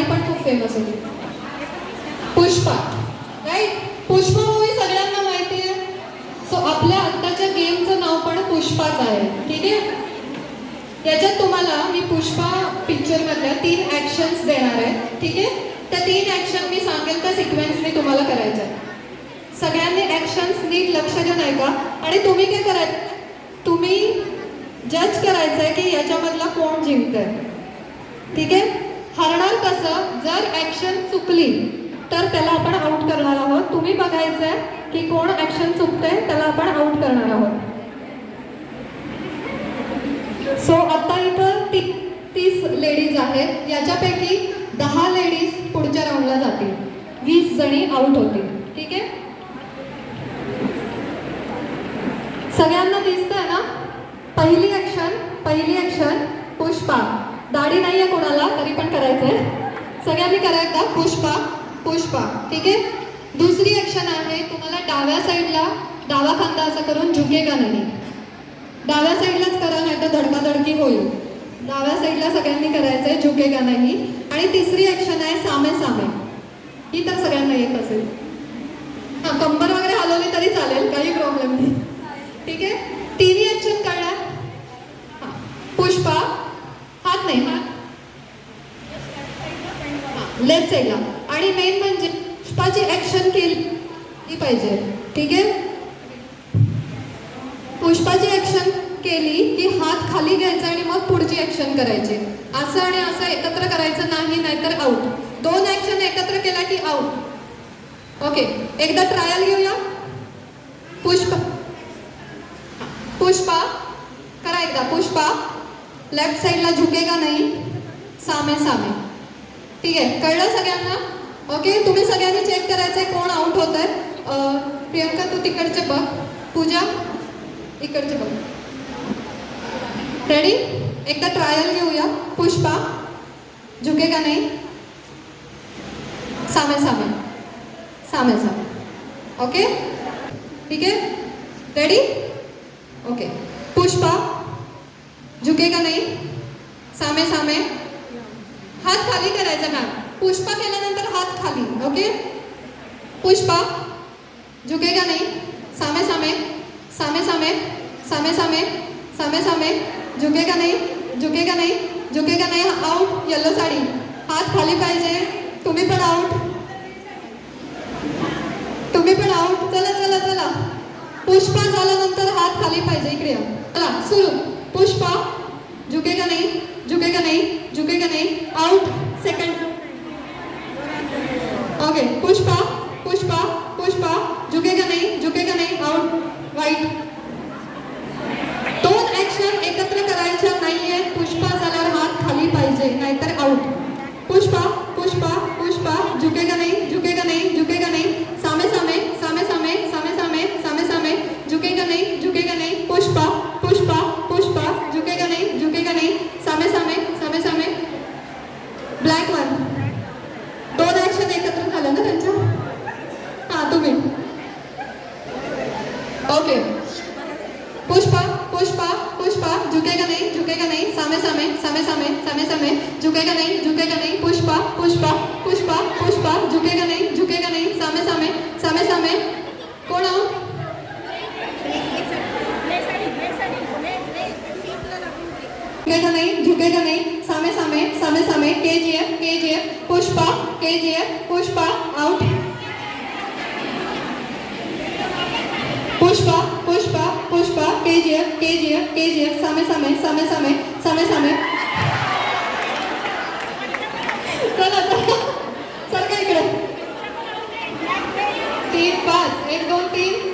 गाणी पण खूप फेमस होती. पुष्पा. राईट पुष्पा मूवी सगळ्यांना माहिती आहे. सो आपल्या आत्ताच्या गेमचं नाव पण पुष्पाच आहे. ठीक आहे? याच्यात तुम्हाला मी पुष्पा पिक्चर मधल्या तीन ॲक्शन्स देणार आहे. ठीक आहे? त्या तीन ऍक्शन मी सांगेल त्या सिक्वेन्सनी तुम्हाला करायच्या सगळ्यांनी ॲक्शन्स नीट लक्ष देऊन ऐका आणि तुम्ही काय कराय तुम्ही जज करायचं आहे की याच्यामधला कोण जिंकतंय. ठीक आहे? हरणार कसं? जर ॲक्शन चुकली तर त्याला आपण आउट करणार आहोत. तुम्ही बघायचं आहे की कोण ॲक्शन चुकतंय त्याला आपण आउट करणार आहोत. सो आता इथं ती तीस लेडीज आहेत. याच्यापैकी दहा लेडीज पुढच्या राऊंडला जातील. वीस जणी आउट होतील. ठीक आहे? सगळ्यांना दिसतंय ना? पहिली ॲक्शन पहिली ॲक्शन पुष्पा. दाढी नाही आहे कोणाला तरी पण करायचं आहे सगळ्यांनी करायचा पुष्पा पुष्पा. ठीक आहे? दुसरी ऍक्शन आहे तुम्हाला डाव्या साईडला डावा खांदा असं करून झुकेगा नाही? डाव्या साईडलाच करा नाही तर धडकाधडकी होईल. डाव्या साईडला सगळ्यांनी करायचं आहे झुकेगा नाही? आणि तिसरी ऍक्शन आहे सामे सामे. ही तर सगळ्यांना येत असेल. हां कंबर वगैरे हलवली तरी चालेल काही प्रॉब्लेम नाही. ठीक आहे? तिन्ही ऍक्शन कळणार हा. पुष्पा हात नाही हात. लेफ्ट साईडला आणि मेन म्हणजे पुष्पाची ऍक्शन केली पाहिजे. ठीक आहे? पुष्पाची ऍक्शन केली की हात खाली घ्यायचा आणि मग पुढची ऍक्शन करायची. असं आणि असं एकत्र करायचं नाही नाहीतर आऊट दोन ऍक्शन एकत्र केला की आऊट ओके एकदा ट्रायल घेऊया. पुष्पा. पुष्पा करा एकदा. पुष्पा लेफ्ट साईडला झुकेगा नाही. सामे सामे. ठीक आहे. कळलं सगळ्यांना? ओके तुम्ही सगळ्यांनी चेक करायचंय कोण आउट होत आहे प्रियंका तू तिकडचे बघ. पूजा इकडचे बघ. रेडी एकदा ट्रायल घेऊया. पुष्पा झुकेगा नाही? सामे सामे. सामे सामे. ओके ठीक आहे? रेडी ओके पुष्पा झुकेगा नाही? सामे सामे. हात खाली करायचा मॅम पुष्पा केल्यानंतर हात खाली ओके? पुष्पा. झुकेगा नाही? सामे सामे. सामे सामे. सामे सामे. सामे सामे. झुकेगा नाही? झुकेगा नाही? झुकेगा नाही? Out yellow sari. हात खाली पाहिजे. तुम्ही पण आउट तुम्ही पण आउट चला चला चला. पुष्पा झाल्यानंतर हात खाली पाहिजे. इकडे चला सुरू. पुष्पा झुकेगा नहीं झुकेगा नहीं झुकेगा नहीं आउट झुकेगा नहीं झुकेगा नहीं पुष्पा पुष्पा पुष्पा पुष्पा झुकेगा नहीं झुकेगा नहीं सामे सामे सामे सामे कोण आउट झुकेगा नहीं झुकेगा नहीं सामे सामे सामे सामे K G F K G F Pushpa K G F Pushpa out Pushpa Pushpa Pushpa K G F K G F K G F सामे सामे सामे सामे सामे सामे एक दोन तीन.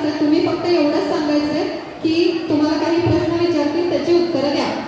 तर सांगतात तुम्ही फक्त एवढंच सांगायचंय की तुम्हाला काही प्रश्न विचारतील त्याची उत्तरं द्या.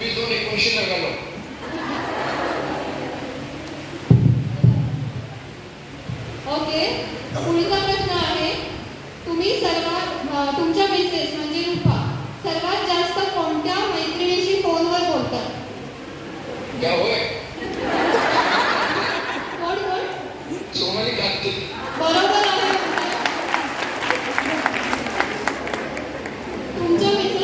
मी दोन एकोणीसशे नगालो ओके. पुढचा प्रश्न आहे. तुम्ही सर्वात तुमच्या मिसेस म्हणजे रूपा सर्वात जास्त कोणत्या मैत्रिणीशी फोनवर बोलतात? या होय कोण कोण? सोमाली कापते बरोबर आहे. तुमच्या मिसेस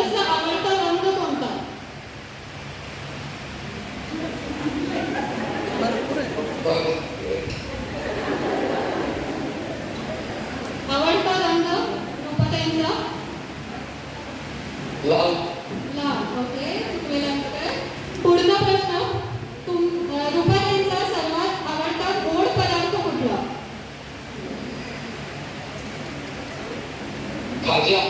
लांब ओके चुकलेल्यानंतर पुढचा प्रश्न तुम रुपालींचा सर्वात आवडता गोड पदार्थ कुठला? खाजा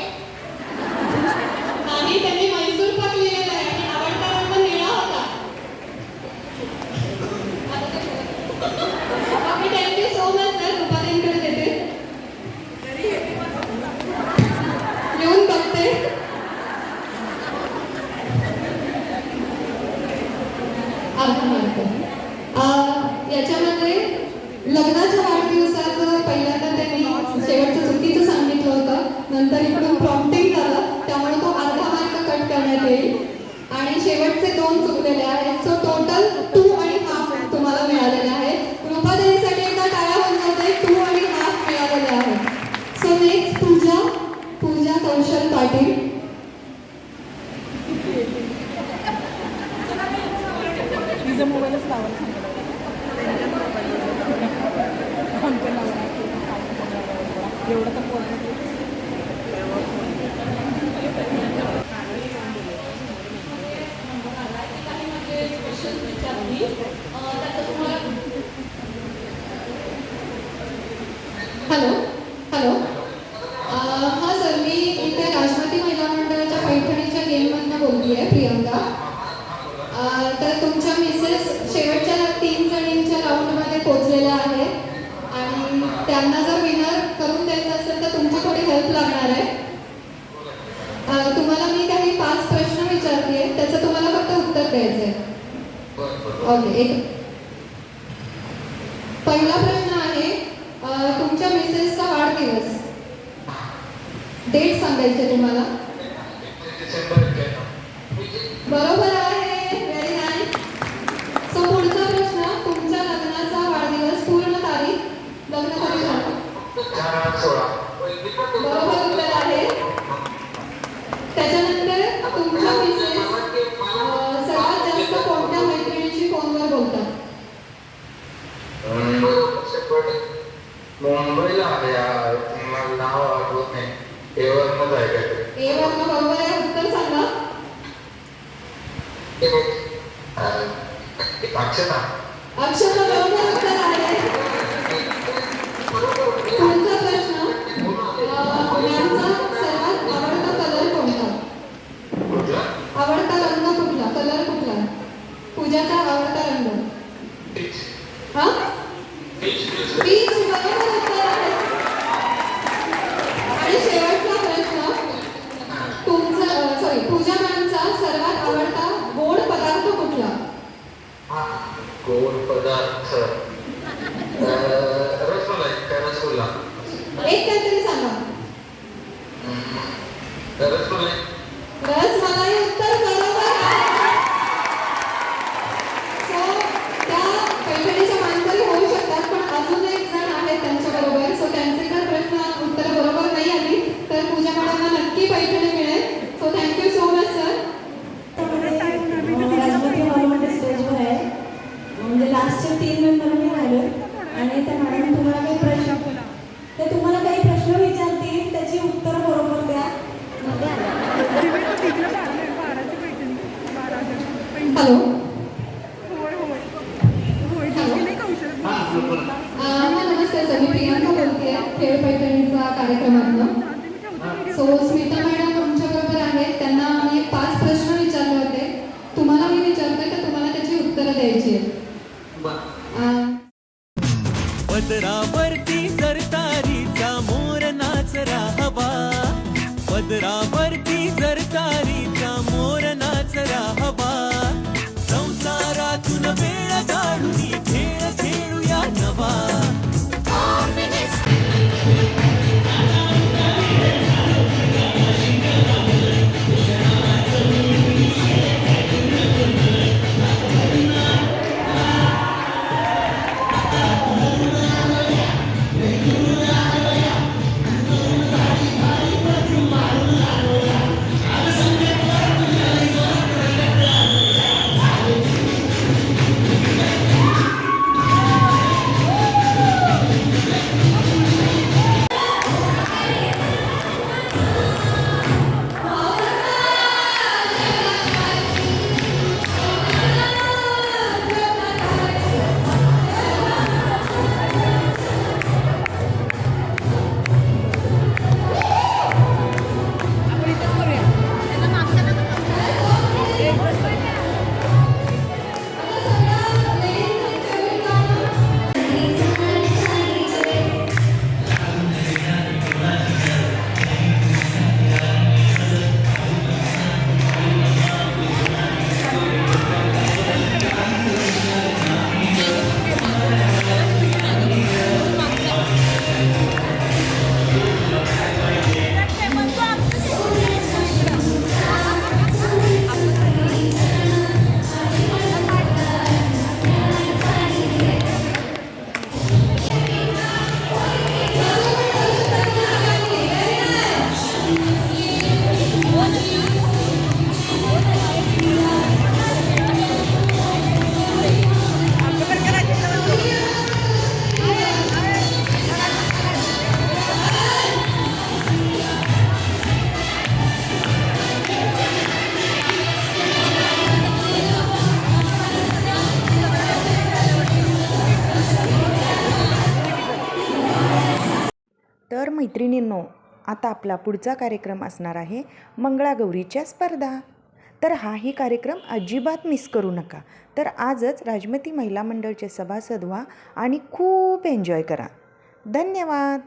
करण्यात येईल आणि शेवटचे दोन चुकलेले आहेत. सो टोटल टू एक. पहिला प्रश्न आहे तुमच्या मिसेसचा वाढदिवस. डेट सांगायचे तुम्हाला. बरोबर आहे. व्हेरी पुढचा प्रश्न तुमच्या लग्नाचा वाढदिवस पूर्ण तारीख? लग्न तारीख बरोबर उत्तर आहे. ಗೌಣ ಪದಾರ್ಥ falou आता आपला पुढचा कार्यक्रम असणार आहे मंगळागौरीच्या स्पर्धा. तर हाही कार्यक्रम अजिबात मिस करू नका. तर आजच राजमती महिला मंडळचे सभासद व्हा आणि खूप एन्जॉय करा. धन्यवाद!